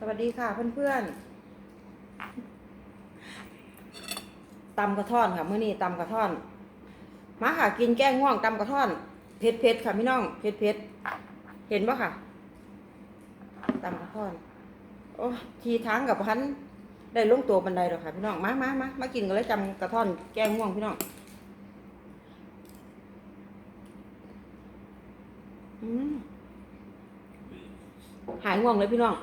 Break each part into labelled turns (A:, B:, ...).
A: สวัสดีค่ะเพื่อนๆตำกระท่อนค่ะมื้อนี้ตำกระท่อน มาค่ะกินแก้ง่วงตำกระท่อนเผ็ดเผ็ดค่ะพี่น้องเผ็ดเผ็ดเห็นปะค่ะตำกระท่อน โอ้ทีทางกับพันได้ลงตัวบันไดหรอกค่ะพี่น้องมามามามากินกันเลยจำกระท่อนแก้ง่วงพี่น้องอืม หายง่วงเลยพี่น้อง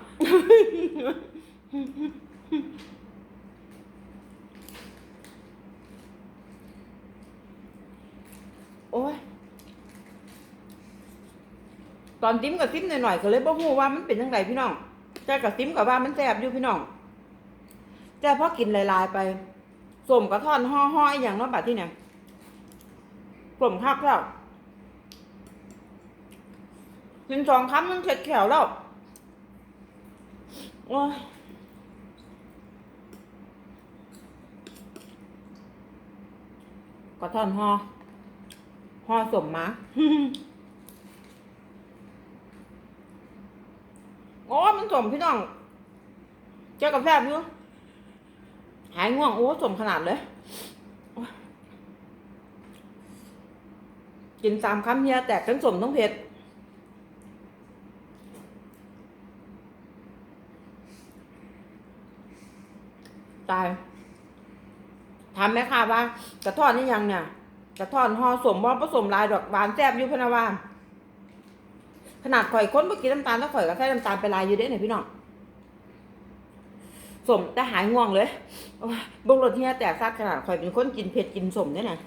A: โอ้ย ตอนติ้มกับติ้มหน่อยๆก็เลยบ่ฮู้ว่ามันเป็นยังไงพี่น้องแต่กับติ้มกับว่ามันแซ่บอยู่พี่น้องแต่พอกินหลายๆไปสมกระท่อนห่อๆอหย่างเนาะบัดที่เนี่ยสมคักแล้วกินสองคำมันเข็ดแขวแล้ว โอ้ยกระท่อนห่อห่อสมมาโอ้มันสมพี่น้อง เจ้ากาแฟอยู่หายง่วงโอ้สมขนาดเลยโอ้ยกินสามคำเฮียแตกทั้งสมทั้งเผ็ด ตายถามแม่ค่ะว่ากระท่อนนี่ยังเนี่ย กระท่อนห่อสมบ่ผสมลายดอกหวานแซ่บอยู่พนะว่าขนาดข่อยค้นเมื่อกี้น้ำตาลแล้วข่อยก็ใส่น้ำตาลไปลายอยู่เด้เนี่ยพี่น้องสมแต่หายง่วงเลยบงรถเฮียแตกซัดขนาดข่อยเป็นคนกินเผ็ดกินสมเนี่ยนะ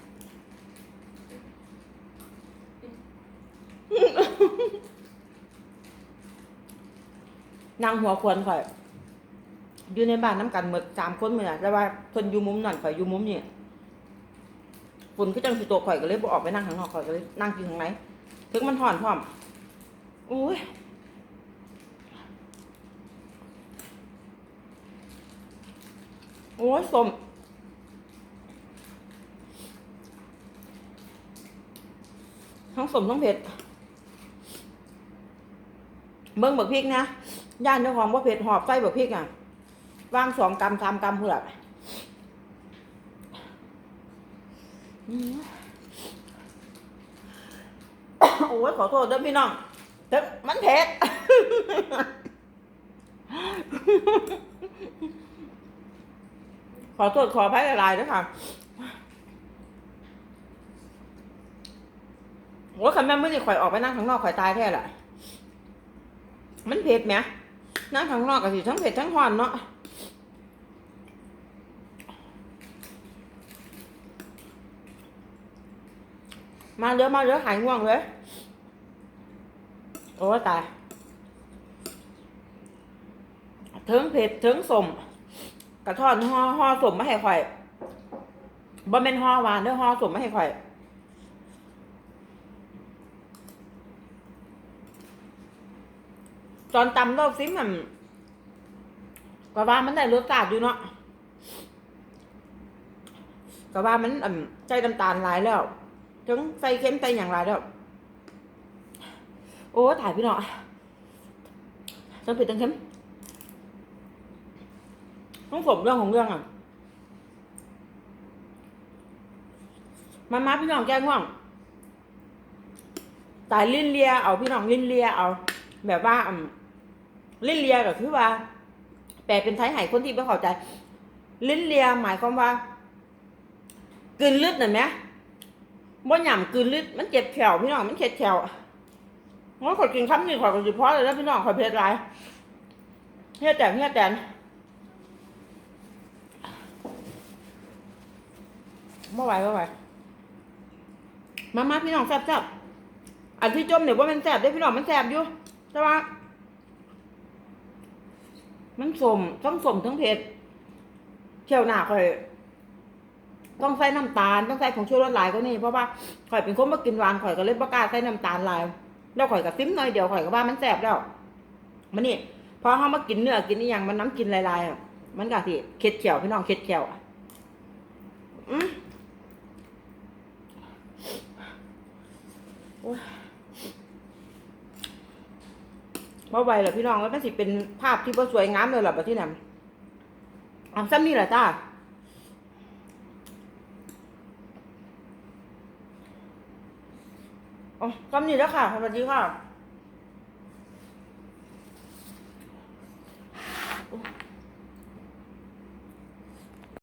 A: นางหัวควนข่อย อยู่ในบ้านน้ำกันหมดสามคนเมื่อแต่ว่าคนอยู่มุมนั่นข่อยอยู่มุมนี่ฝุ่นก็จังสิโตกข่อยก็เลยบ่ออกไปนั่งข้างนอกข่อยก็เลยนั่งกินข้างในถึงมันห่อนพร้อมโอ้ยโอ้ยสมทั้งสมทั้งเผ็ดเบิ่งบักพริกนะย่านเจ้าของว่าเผ็ดหอบไส้บักพริกอะ วางสองกำสามกำเพื่ออืมโอ้ยขอโทษด้วยพี่น้องแต่มันเผ็ดขอโทษขออภัยหลายด้วยค่ะโอ้ยคันแม่ไม่ได้ข่อยออกไปนั่งข้างนอกข่อยตายแท้แหละมันเผ็ดไหมนั่งข้างนอกก็สิทั้งเผ็ดทั้งหอนเนาะ มาเรือมาเรือหายง่วงเลย โอ้ตายถิงเผ็ดถิงสมกระท่อนห่อห่อสมมาให้ข่อยบ่เป็นห่อหวานเด้อห่อสมไมาให้ข่อยตอนตำรอบซิมันก็ว่ามันได้รสชาติอยู่เนาะก็ว่ามันอืมใจน้ำตาลหลายแล้ว ถึงใส่เค็มใส่อย่างไรแล้วโอ้ถ่ายพี่น้องต้องผิดต้องเค็มต้องผมเรื่องของเรื่องอะมามาพี่น้องแก้ง่วงตายลิ้นเลียเอาพี่น้องลิ้นเลียเอา แบบว่าลิ้นเลียก็คือว่า แปลเป็นไทยให้คนที่ไม่เข้าใจ ลิ้นเลียหมายความว่ากลืนเลือดน่ะไหม บ่หย่ำกลืนลิดมันเจ็บแขวพี่น้องมันเข็ดแขวงั้นขอกินคำนี้ขอยก็สิพอเลยแล้วพี่น้องขอยเพลิดไรเฮียแตนเฮียแตนบ่ไหวบ่ไหวมามาพี่น้องแซ่บแซ่บอันที่จมเนี่ยว่ามันแซ่บได้พี่น้องมันแซ่บอยู่แต่ว่ามันสมทั้งสมทั้งเผ็ดเขียวหนาข่อย ต้องใส่น้ำตาลต้องใส่ของชูรสหลายก็นี่เพราะว่าข่อยเป็นคนมากินหวานข่อยก็เลยบ่กล้ใส่น้ำตาลหลายแล้วข่อยก็ซิมหน่อยเดียวข่อยก็ว่ามันแสบแล้วมันนี่พอเขามากินเนื้อกินอีหยังมันน้ำกินลายๆมันก็สิเค็ดเขียวพี่น้องเค็ดเขียวอะเมื่อไหร่ล่ะพี่น้องแล้วมันสิเป็นภาพที่ว่าสวยงามเลยหรอประที่นั่นอ๋อซ้ำนี่เหรอจ้า อ๋อซ้ำนี่แล้วค่ะ สวัสดีค่ะ